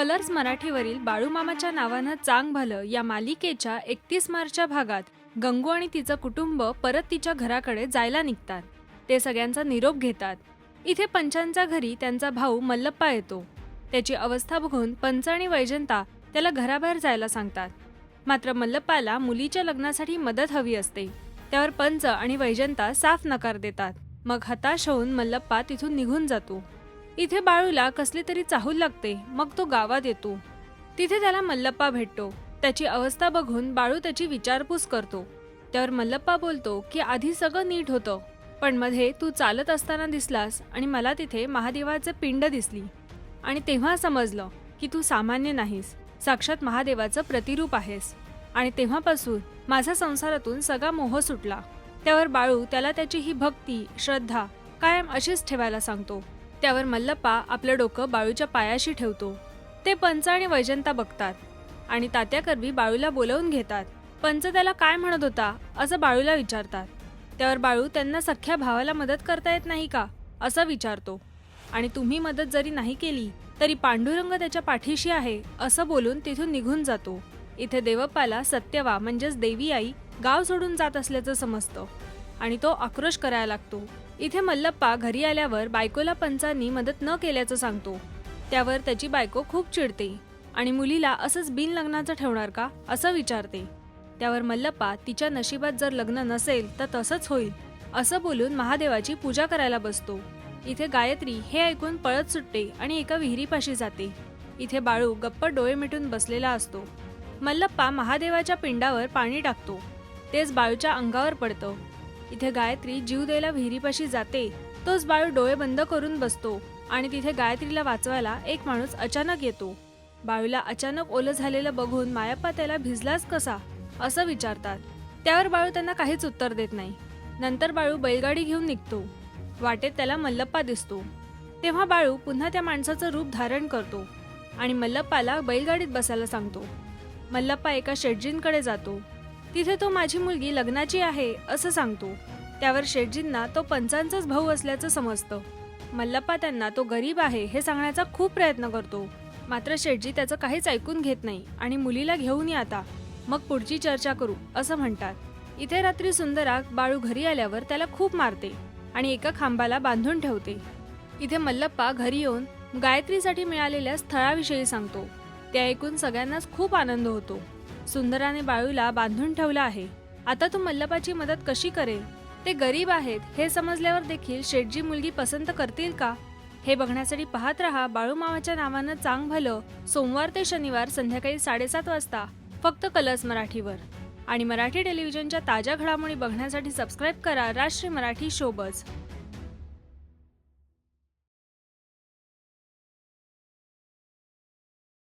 Colours मराठीवरील बाळूमामाच्या नावानं चांग भलं या मालिकेच्या एकतीस मार्चच्या भागात गंगू आणि तिचं कुटुंब परत तिच्या घराकडे जायला निघतात. ते सगळ्यांचा निरोप घेतात. इथे पंचांच्या घरी त्यांचा भाऊ मल्लप्पा येतो. त्याची अवस्था बघून पंच आणि वैजंता त्याला घराबाहेर जायला सांगतात. मात्र मल्लप्पाला मुलीच्या लग्नासाठी मदत हवी असते. त्यावर पंच आणि वैजंता साफ नकार देतात. मग हताश होऊन मल्लप्पा तिथून निघून जातो. इथे बाळूला कसली तरी चाहूल लागते मग तो गावात येतो. तिथे त्याला मल्लप्पा भेटतो. त्याची अवस्था बघून बाळू त्याची विचारपूस करतो. त्यावर मल्लप्पा बोलतो की आधी सगळं नीट होतं पण मध्ये तू चालत असताना दिसलास आणि मला तिथे महादेवाचं पिंड दिसली. आणि तेव्हा समजलं की तू सामान्य नाहीस साक्षात महादेवाचं प्रतिरूप आहेस. आणि तेव्हापासून माझा संसारातून सगळा मोह सुटला. त्यावर बाळू त्याला त्याची ही भक्ती श्रद्धा कायम अशीच ठेवायला सांगतो. त्यावर मल्लप्पा आपलं डोकं बाळूच्या पायाशी ठेवतो. ते पंच आणि वैजंता बघतात. आणि तात्या करबी बाळूला बोलवून घेतात. पंच त्याला काय म्हणत होता असं बाळूला विचारतात. त्यावर बाळू त्यांना सख्ख्या भावाला मदत करता येत नाही का असं विचारतो. आणि तुम्ही मदत जरी नाही केली तरी पांडुरंग त्याच्या पाठीशी आहे असं बोलून तिथून निघून जातो. इथे देवप्पाला सत्यवा म्हणजेच देवी आई गाव सोडून जात असल्याचं समजतं. आणि तो आक्रोश करायला लागतो. इथे मल्लप्पा घरी आल्यावर बायकोला पंचांनी मदत न केल्याचं सांगतो. त्यावर त्याची बायको खूप चिडते आणि मुलीला असंच बिन लग्नाचं ठेवणार का? असं विचारते. त्यावर मल्लप्पा तिच्या नशिबात जर लग्न नसेल तर तसंच होईल असं बोलून महादेवाची पूजा करायला बसतो. इथे गायत्री हे ऐकून पळत सुटते आणि एका विहिरीपाशी जाते. इथे बाळू गप्प डोळे मिटून बसलेला असतो. मल्लप्पा महादेवाच्या पिंडावर पाणी टाकतो. तेच बाळूच्या अंगावर पडतं. इथे गायत्री जीव द्यायला विहिरीपाशी जाते. तोच बाळू डोळे बंद करून बसतो आणि तिथे गायत्रीला वाचवायला एक माणूस अचानक येतो. बाळूला अचानक ओलं झालेलं बघून मायाप्पा त्याला भिजलाच कसा? असं विचारतात. त्यावर बाळू त्यांना काहीच उत्तर देत नाही. नंतर बाळू बैलगाडी घेऊन निघतो. वाटेत त्याला मल्लप्पा दिसतो. तेव्हा बाळू पुन्हा त्या माणसाचं रूप धारण करतो आणि मल्लप्पाला बैलगाडीत बसायला सांगतो. मल्लप्पा एका शेटजींकडे जातो. तिथे तो माझी मुलगी लग्नाची आहे असं सांगतो. त्यावर शेटजींना तो पंचांचाच भाऊ असल्याचं समजतं. मल्लप्पा त्यांना तो गरीब आहे हे सांगण्याचा खूप प्रयत्न करतो. मात्र शेटजी त्याचं काहीच ऐकून घेत नाही आणि मुलीला घेऊन या आता. मग पुढची चर्चा करू असं म्हणतात. इथे रात्री सुंदरा बाळू घरी आल्यावर त्याला खूप मारते आणि एका खांबाला बांधून ठेवते. इथे मल्लप्पा घरी येऊन गायत्रीसाठी मिळालेल्या स्थळाविषयी सांगतो. ते ऐकून सगळ्यांनाच खूप आनंद होतो. सुंदराने बाळूला बांधून ठेवला आहे. आता तू मल्लपाची मदत कशी करेल? ते गरीब आहेत हे समजल्यावर देखील शेटजी मुलगी पसंत करतील का? हे बघण्यासाठी पाहत रहा बाळूमामाच्या नावानं चांग भलं सोमवार ते शनिवार संध्याकाळी साडेसात वाजता फक्त कलर्स मराठीवर. आणि मराठी टेलिव्हिजनच्या ताज्या घडामोडी बघण्यासाठी सबस्क्राईब करा राष्ट्रीय मराठी शोबज.